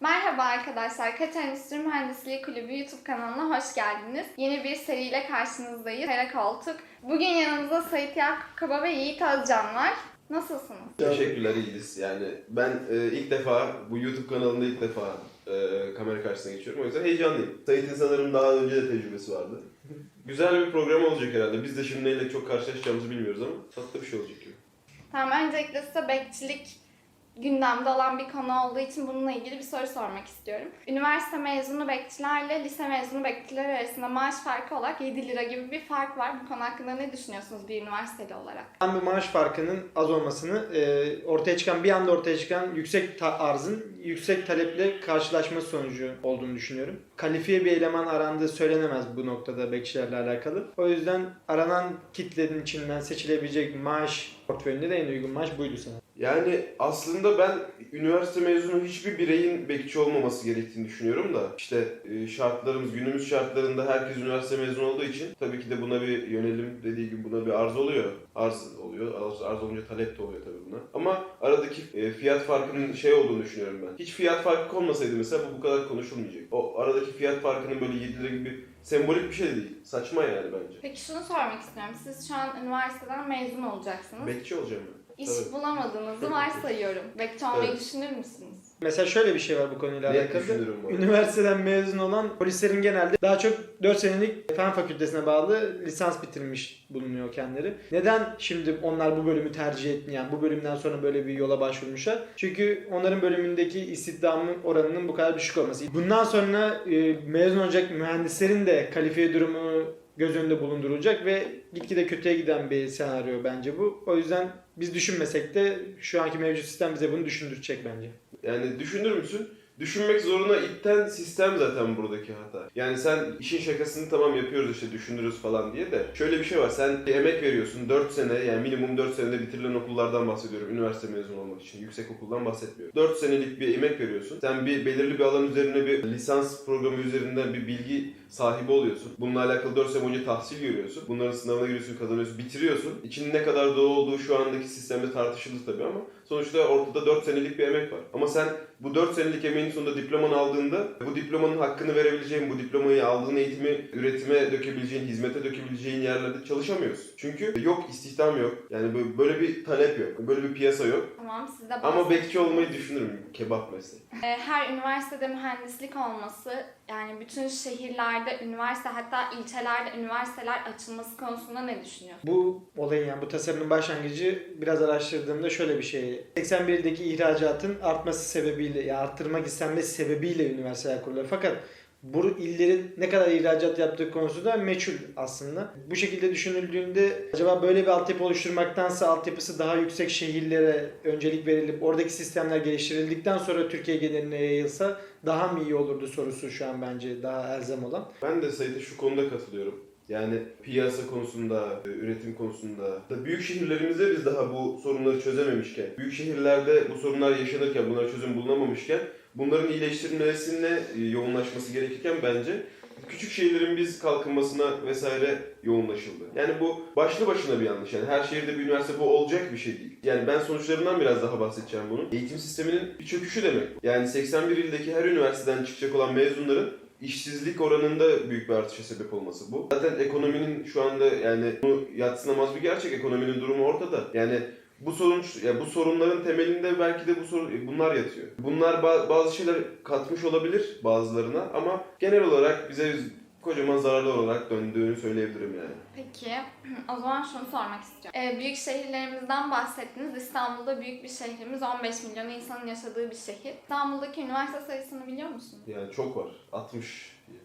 Merhaba arkadaşlar, Kaçar Endüstri Mühendisliği Kulübü YouTube kanalına hoş geldiniz. Yeni bir seriyle karşınızdayız. Kara Koltuk. Bugün yanımızda Sait Yakup Kaba ve Yiğit Özcan var. Nasılsınız? Teşekkürler iyiyiz. Yani ben e, ilk defa bu YouTube kanalında ilk defa e, kamera karşısına geçiyorum. O yüzden heyecanlıyım. Sait'in sanırım daha önce de tecrübesi vardı. Güzel bir program olacak herhalde. Biz de şimdi neyle çok karşılaşacağımızı bilmiyoruz ama tatlı bir şey olacak gibi. Tamam, öncelikle size bekçilik gündemde olan bir konu olduğu için bununla ilgili bir soru sormak istiyorum. Üniversite mezunu bekçilerle lise mezunu bekçiler arasında maaş farkı olarak 7 lira gibi bir fark var. Bu konu hakkında ne düşünüyorsunuz bir üniversiteli olarak? Ben bu maaş farkının az olmasını e, ortaya çıkan bir anda ortaya çıkan yüksek arzın yüksek taleple karşılaşması sonucu olduğunu düşünüyorum. Kalifiye bir eleman arandığı söylenemez bu noktada bekçilerle alakalı. O yüzden aranan kitlenin içinden seçilebilecek maaş portföyünde de en uygun maaş buydu sana. Yani aslında ben üniversite mezunu hiçbir bireyin bekçi olmaması gerektiğini düşünüyorum da işte e, şartlarımız günümüz şartlarında herkes üniversite mezunu olduğu için tabii ki de buna bir yönelim dediği gibi buna bir arz oluyor. Arz oluyor. Arz, arz olunca talep de oluyor tabii buna. Ama aradaki e, fiyat farkının şey olduğunu düşünüyorum ben. Hiç fiyat farkı olmasaydı mesela bu bu kadar konuşulmayacak. O aradaki fiyat farkının böyle 7 lira gibi sembolik bir şey de değil. Saçma yani bence. Peki şunu sormak istiyorum. Siz şu an üniversiteden mezun olacaksınız. Bekçi olacağım ben. İş Tabii. bulamadığınızı varsayıyorum. Bekçi olmayı Evet. düşünür müsünüz? Mesela şöyle bir şey var bu konuyla Net alakalı. düşünürüm bu arada. Üniversiteden mezun olan polislerin genelde daha çok 4 senelik fen fakültesine bağlı lisans bitirmiş bulunuyor kendileri. Neden şimdi onlar bu bölümü tercih etmeyen, bu bölümden sonra böyle bir yola başvurmuşlar? Çünkü onların bölümündeki istihdamın oranının bu kadar düşük olması. Bundan sonra e, mezun olacak mühendislerin de kalifiye durumu göz önünde bulundurulacak ve gitgide kötüye giden bir senaryo bence bu. O yüzden biz düşünmesek de şu anki mevcut sistem bize bunu düşündürecek bence. Yani düşünür müsün? Düşünmek zoruna itten sistem zaten buradaki hata. Yani sen işin şakasını tamam yapıyoruz işte düşünürüz falan diye de şöyle bir şey var. Sen bir emek veriyorsun 4 sene yani minimum 4 senede bitirilen okullardan bahsediyorum. Üniversite mezunu olmak için. Yüksek okuldan bahsetmiyorum. 4 senelik bir emek veriyorsun. Sen bir belirli bir alan üzerine bir lisans programı üzerinden bir bilgi sahibi oluyorsun. Bununla alakalı 4 sene boyunca tahsil görüyorsun. Bunların sınavına giriyorsun, kazanıyorsun, bitiriyorsun. İçinin ne kadar doğru olduğu şu andaki sistemde tartışılır tabii ama sonuçta ortada 4 senelik bir emek var. Ama sen bu 4 senelik emeğin sonunda diplomanı aldığında bu diplomanın hakkını verebileceğin, bu diplomayı aldığın eğitimi üretime dökebileceğin, hizmete dökebileceğin yerlerde çalışamıyorsun. Çünkü yok istihdam yok. Yani bö- böyle bir talep yok. Böyle bir piyasa yok. Tamam siz de Ama bekçi olmayı düşünürüm. Kebap mesleği. Ee, her üniversitede mühendislik olması yani bütün şehirlerde üniversite hatta ilçelerde üniversiteler açılması konusunda ne düşünüyorsunuz? Bu olayın yani bu tasarımın başlangıcı biraz araştırdığımda şöyle bir şey. 81'deki ihracatın artması sebebiyle ya arttırmak istenmesi sebebiyle üniversiteler kuruluyor. Fakat bu illerin ne kadar ihracat yaptığı konusu da meçhul aslında. Bu şekilde düşünüldüğünde acaba böyle bir altyapı oluşturmaktansa altyapısı daha yüksek şehirlere öncelik verilip oradaki sistemler geliştirildikten sonra Türkiye geneline yayılsa daha mı iyi olurdu sorusu şu an bence daha elzem olan. Ben de Sait'e şu konuda katılıyorum. Yani piyasa konusunda, e, üretim konusunda da büyük şehirlerimizde biz daha bu sorunları çözememişken, büyük şehirlerde bu sorunlar yaşanırken, bunlara çözüm bulunamamışken bunların iyileştirilmesine e, yoğunlaşması gerekirken bence küçük şehirlerin biz kalkınmasına vesaire yoğunlaşıldı. Yani bu başlı başına bir yanlış. Yani her şehirde bir üniversite bu olacak bir şey değil. Yani ben sonuçlarından biraz daha bahsedeceğim bunun. Eğitim sisteminin bir çöküşü demek. Yani 81 ildeki her üniversiteden çıkacak olan mezunların işsizlik oranında büyük bir artışa sebep olması bu. Zaten ekonominin şu anda yani bunu yatsınamaz bir gerçek. Ekonominin durumu ortada. Yani bu sorun ya bu sorunların temelinde belki de bu sorun bunlar yatıyor. Bunlar ba- bazı şeyler katmış olabilir bazılarına ama genel olarak bize kocaman zararlı olarak döndüğünü söyleyebilirim yani. Peki o zaman şunu sormak istiyorum. Ee, büyük şehirlerimizden bahsettiniz. İstanbul'da büyük bir şehrimiz 15 milyon insanın yaşadığı bir şehir. İstanbul'daki üniversite sayısını biliyor musunuz? Yani çok var. 60 diye.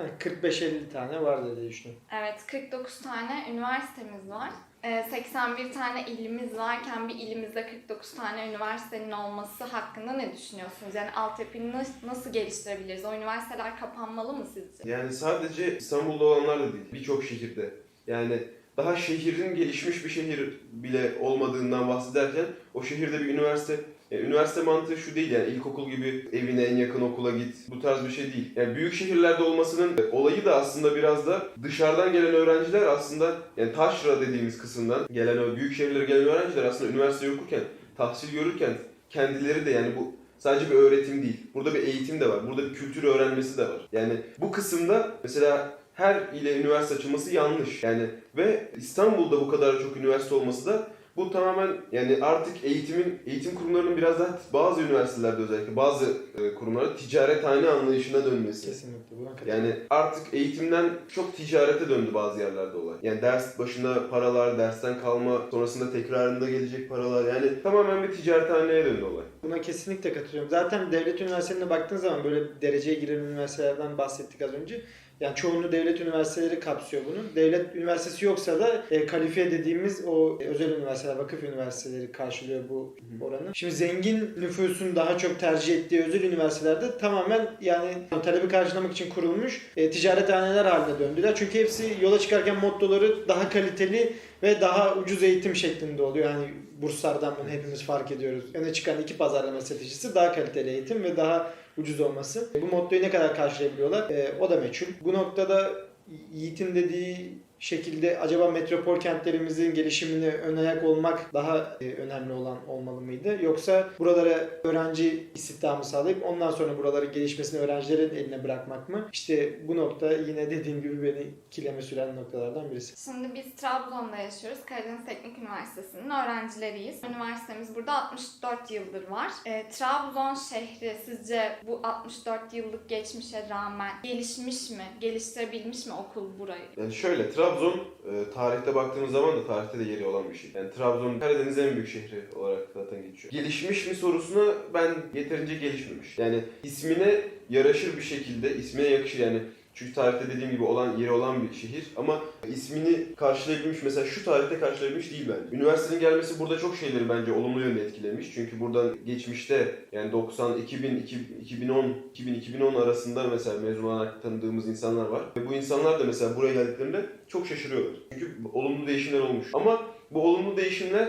Yani 45-50 tane var diye düşünüyorum. Evet 49 tane üniversitemiz var. Ee, 81 tane ilimiz varken bir ilimizde 49 tane üniversitenin olması hakkında ne düşünüyorsunuz? Yani altyapıyı nas- nasıl geliştirebiliriz? O üniversiteler kapanmalı mı sizce? Yani sadece İstanbul'da olanlar da değil. Birçok şehirde. Yani daha şehrin gelişmiş bir şehir bile olmadığından bahsederken o şehirde bir üniversite yani üniversite mantığı şu değil yani ilkokul gibi evine en yakın okula git. Bu tarz bir şey değil. Yani büyük şehirlerde olmasının olayı da aslında biraz da dışarıdan gelen öğrenciler aslında yani taşra dediğimiz kısımdan gelen o büyük şehirlere gelen öğrenciler aslında üniversite okurken, tahsil görürken kendileri de yani bu sadece bir öğretim değil. Burada bir eğitim de var. Burada bir kültür öğrenmesi de var. Yani bu kısımda mesela her ile üniversite açılması yanlış. Yani ve İstanbul'da bu kadar çok üniversite olması da bu tamamen yani artık eğitimin eğitim kurumlarının biraz daha bazı üniversitelerde özellikle bazı e, kurumlarda ticarethane anlayışına dönmesi. Kesinlikle buna katılıyorum. Yani artık eğitimden çok ticarete döndü bazı yerlerde olay. Yani ders başında paralar, dersten kalma, sonrasında tekrarında gelecek paralar. Yani tamamen bir ticarethaneye döndü olay. Buna kesinlikle katılıyorum. Zaten devlet üniversitelerine baktığın zaman böyle dereceye giren üniversitelerden bahsettik az önce. Yani çoğunluğu devlet üniversiteleri kapsıyor bunu. Devlet üniversitesi yoksa da e, kalifiye dediğimiz o e, özel üniversiteler, vakıf üniversiteleri karşılıyor bu oranı. Şimdi zengin nüfusun daha çok tercih ettiği özel üniversitelerde tamamen yani talebi karşılamak için kurulmuş e, ticarethaneler haline döndüler. Çünkü hepsi yola çıkarken mottoları daha kaliteli ve daha ucuz eğitim şeklinde oluyor. Yani burslardan bunu hepimiz fark ediyoruz. Öne çıkan iki pazarlama stratejisi daha kaliteli eğitim ve daha ucuz olması. Bu mottoyu ne kadar karşılayabiliyorlar e, o da meçhul. Bu noktada Yiğit'in dediği şekilde acaba metropol kentlerimizin gelişimine ön ayak olmak daha e, önemli olan olmalı mıydı? Yoksa buralara öğrenci istihdamı sağlayıp ondan sonra buraları gelişmesini öğrencilerin eline bırakmak mı? İşte bu nokta yine dediğim gibi beni ikileme süren noktalardan birisi. Şimdi biz Trabzon'da yaşıyoruz. Karadeniz Teknik Üniversitesi'nin öğrencileriyiz. Üniversitemiz burada 64 yıldır var. E, Trabzon şehri sizce bu 64 yıllık geçmişe rağmen gelişmiş mi? Geliştirebilmiş mi okul burayı? Yani şöyle Trabzon e, tarihte baktığımız zaman da tarihte de yeri olan bir şey. Yani Trabzon Karadeniz'in en büyük şehri olarak zaten geçiyor. Gelişmiş mi sorusuna ben yeterince gelişmemiş. Yani ismine yaraşır bir şekilde, ismine yakışır yani çünkü tarihte dediğim gibi olan yeri olan bir şehir ama ismini karşılayabilmiş mesela şu tarihte karşılayabilmiş değil bence. Üniversitenin gelmesi burada çok şeyleri bence olumlu yönde etkilemiş. Çünkü buradan geçmişte yani 90 2000 2010 2000 2010 arasında mesela mezun olarak tanıdığımız insanlar var. Ve bu insanlar da mesela buraya geldiklerinde çok şaşırıyorlar. Çünkü olumlu değişimler olmuş. Ama bu olumlu değişimler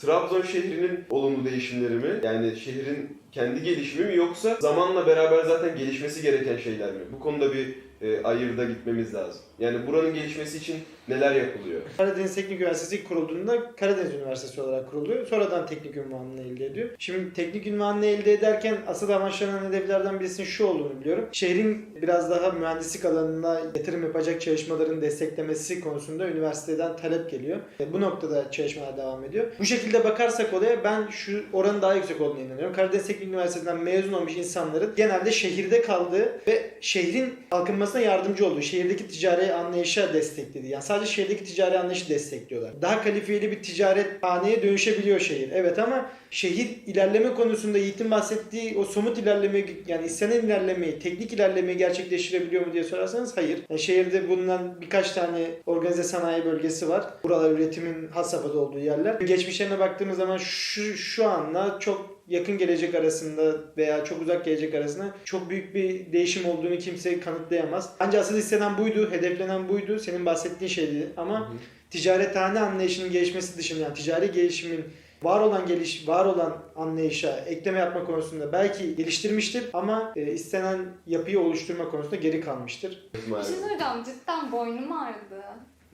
Trabzon şehrinin olumlu değişimleri mi? Yani şehrin kendi gelişimi mi yoksa zamanla beraber zaten gelişmesi gereken şeyler mi? Bu konuda bir e, ayırda gitmemiz lazım. Yani buranın gelişmesi için neler yapılıyor? Karadeniz Teknik Üniversitesi kurulduğunda Karadeniz Üniversitesi olarak kuruluyor. Sonradan teknik ünvanını elde ediyor. Şimdi teknik ünvanını elde ederken asıl amaçlanan hedeflerden birisinin şu olduğunu biliyorum. Şehrin biraz daha mühendislik alanına yatırım yapacak çalışmaların desteklemesi konusunda üniversiteden talep geliyor. E, Bu noktada çalışmalar devam ediyor. Bu şekilde bakarsak olaya ben şu oranın daha yüksek olduğunu inanıyorum. Karadeniz Teknik Üniversitesi'nden mezun olmuş insanların genelde şehirde kaldığı ve şehrin kalkınmasına yardımcı olduğu, şehirdeki ticari anlayışa desteklediği. Yani sadece şehirdeki ticari anlayışı destekliyorlar. Daha kalifiyeli bir ticaret haneye dönüşebiliyor şehir. Evet ama şehir ilerleme konusunda Yiğit'in bahsettiği o somut ilerleme yani istenen ilerlemeyi, teknik ilerlemeyi gerçekleştirebiliyor mu diye sorarsanız hayır. Yani şehirde bulunan birkaç tane organize sanayi bölgesi var. Buralar üretimin has olduğu yerler. Geçmişlerine baktığımız zaman şu, şu anla çok yakın gelecek arasında veya çok uzak gelecek arasında çok büyük bir değişim olduğunu kimse kanıtlayamaz. Ancak asıl istenen buydu, hedeflenen buydu. Senin bahsettiğin şeydi ama ticarethane anlayışının gelişmesi dışında yani ticari gelişimin var olan geliş var olan anlayışa ekleme yapma konusunda belki geliştirmiştir ama e, istenen yapıyı oluşturma konusunda geri kalmıştır. Bir şey söyleyeceğim cidden boynum ağrıdı.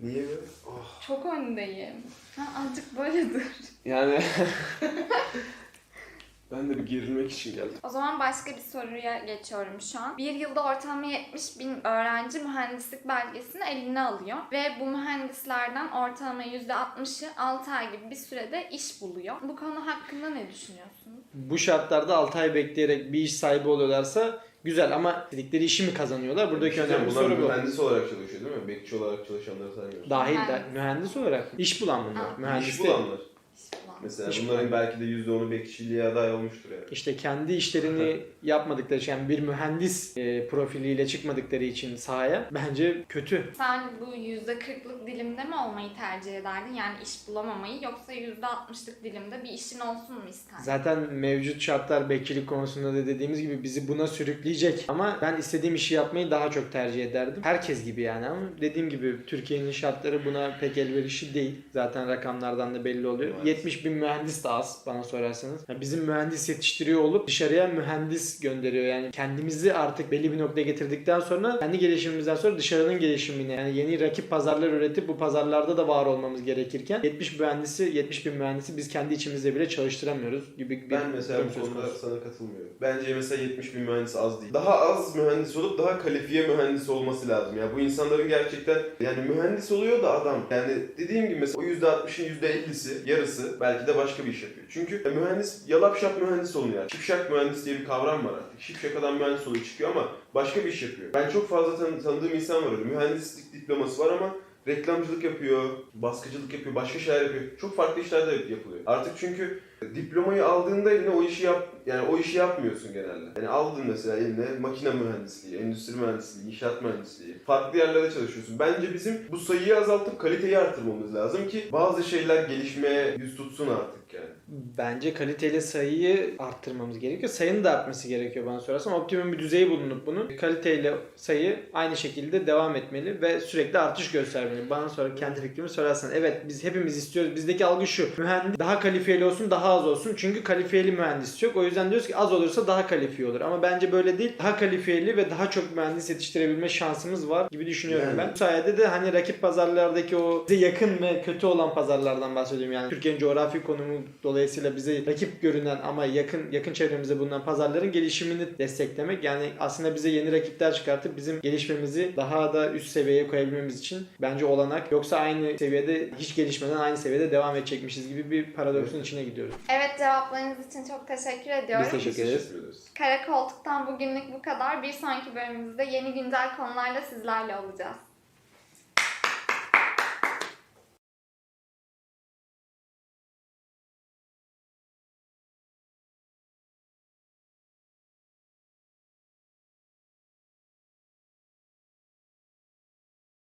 Niye? Oh. Çok öndeyim. Ha, azıcık böyle dur. Yani ben de bir gerilmek için geldim. O zaman başka bir soruya geçiyorum şu an. Bir yılda ortalama 70 bin öğrenci mühendislik belgesini eline alıyor. Ve bu mühendislerden ortalama %60'ı 6 ay gibi bir sürede iş buluyor. Bu konu hakkında ne düşünüyorsunuz? Bu şartlarda 6 ay bekleyerek bir iş sahibi oluyorlarsa güzel ama dedikleri işi mi kazanıyorlar? Buradaki İşte önemli bunlar soru bu. mühendis olarak çalışıyor değil mi? Bekçi olarak çalışanları saymıyoruz. Dahil de, Mühendis. mühendis olarak iş bulan bunlar. Mühendis İş değil. bulanlar. Mesela İş bunların bulan. belki de %10'u bekçiliğe aday olmuştur yani. İşte kendi işlerini yapmadıkları için yani bir mühendis e, profiliyle çıkmadıkları için sahaya bence kötü. Sen bu %40'lık dilimde mi olmayı tercih ederdin? Yani iş bulamamayı yoksa %60'lık dilimde bir işin olsun mu isterdin? Zaten mevcut şartlar bekçilik konusunda da dediğimiz gibi bizi buna sürükleyecek. Ama ben istediğim işi yapmayı daha çok tercih ederdim. Herkes gibi yani ama dediğim gibi Türkiye'nin şartları buna pek elverişli değil. Zaten rakamlardan da belli oluyor. 70 bin mühendis de az bana sorarsanız. Yani bizim mühendis yetiştiriyor olup dışarıya mühendis gönderiyor. Yani kendimizi artık belli bir noktaya getirdikten sonra kendi gelişimimizden sonra dışarının gelişimine yani yeni rakip pazarlar üretip bu pazarlarda da var olmamız gerekirken 70 mühendisi 70 bin mühendisi biz kendi içimizde bile çalıştıramıyoruz gibi bir Ben mesela bu konuda sana katılmıyorum. Bence mesela 70 bin mühendis az değil. Daha az mühendis olup daha kalifiye mühendis olması lazım. Ya bu insanların gerçekten yani mühendis oluyor da adam. Yani dediğim gibi mesela o %60'ın %50'si yarısı belki de başka bir iş yapıyor. Çünkü mühendis yalap şap mühendis oluyor. Şipşak mühendis diye bir kavram var artık. Şipşak adam mühendis oluyor çıkıyor ama başka bir iş yapıyor. Ben çok fazla tan- tanıdığım insan var öyle. Mühendislik diploması var ama reklamcılık yapıyor, baskıcılık yapıyor, başka şeyler yapıyor. Çok farklı işler de yapılıyor. Artık çünkü diplomayı aldığında eline o işi yap yani o işi yapmıyorsun genelde. Yani aldın mesela eline makine mühendisliği, endüstri mühendisliği, inşaat mühendisliği. Farklı yerlerde çalışıyorsun. Bence bizim bu sayıyı azaltıp kaliteyi artırmamız lazım ki bazı şeyler gelişmeye yüz tutsun artık. Bence kaliteli sayıyı arttırmamız gerekiyor. Sayının da artması gerekiyor bana sorarsan. Optimum bir düzeyi bulunup bunun kaliteyle sayı aynı şekilde devam etmeli ve sürekli artış göstermeli. Bana sonra kendi fikrimi sorarsan. Evet biz hepimiz istiyoruz. Bizdeki algı şu. Mühendis daha kalifiyeli olsun daha az olsun. Çünkü kalifiyeli mühendis yok. O yüzden diyoruz ki az olursa daha kalifiye olur. Ama bence böyle değil. Daha kalifiyeli ve daha çok mühendis yetiştirebilme şansımız var gibi düşünüyorum Yani. ben. Bu sayede de hani rakip pazarlardaki o bize yakın ve kötü olan pazarlardan bahsediyorum. Yani Türkiye'nin coğrafi konumu dolayısıyla bize rakip görünen ama yakın yakın çevremizde bulunan pazarların gelişimini desteklemek. Yani aslında bize yeni rakipler çıkartıp bizim gelişmemizi daha da üst seviyeye koyabilmemiz için bence olanak. Yoksa aynı seviyede hiç gelişmeden aynı seviyede devam edecekmişiz gibi bir paradoksun içine gidiyoruz. Evet cevaplarınız için çok teşekkür ediyorum. Biz teşekkür ederiz. ederiz. Kara Koltuk'tan bugünlük bu kadar. Bir sonraki bölümümüzde yeni güncel konularla sizlerle olacağız.